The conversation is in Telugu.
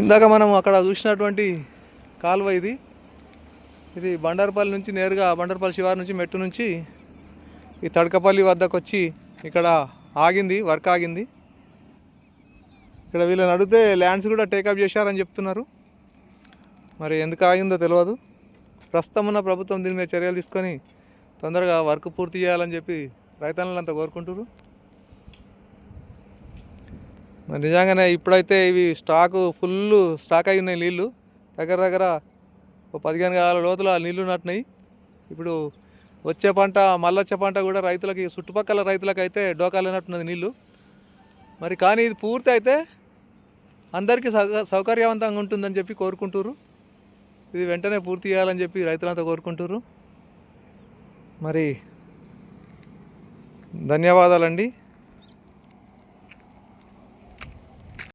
ఇందాక మనం అక్కడ చూసినటువంటి కాలువ ఇది. ఇది బండర్పల్లి నుంచి నేరుగా బండర్పల్లి శివారు నుంచి మెట్టు నుంచి ఈ తడకపల్లి వద్దకు వచ్చి ఇక్కడ ఆగింది వర్క్ ఆగింది. ఇక్కడ వీళ్ళని అడిగితే ల్యాండ్స్ కూడా టేకప్ చేశారని చెప్తున్నారు. మరి ఎందుకు ఆగిందో తెలియదు ప్రస్తుతం ఉన్న ప్రభుత్వం దీని మీద చర్యలు తీసుకొని తొందరగా వర్క్ పూర్తి చేయాలని చెప్పి రైతన్నులంతా కోరుకుంటున్నారు నిజంగానే ఇప్పుడైతే ఇవి స్టాకు ఫుల్ స్టాక్ అయి ఉన్నాయి నీళ్ళు దగ్గర దగ్గర ఒక పదిహేను కాల లోతుల నీళ్ళు నాటినాయి ఇప్పుడు వచ్చే పంట మళ్ళొచ్చే పంట కూడా రైతులకి చుట్టుపక్కల రైతులకు అయితే డోకాలేనట్టున్నది నీళ్ళు మరి కానీ ఇది పూర్తి అయితే అందరికీ సౌకర్యవంతంగా ఉంటుందని చెప్పి కోరుకుంటున్నారు ఇది వెంటనే పూర్తి చేయాలని చెప్పి రైతులంతా కోరుకుంటున్నారు మరి ధన్యవాదాలండి.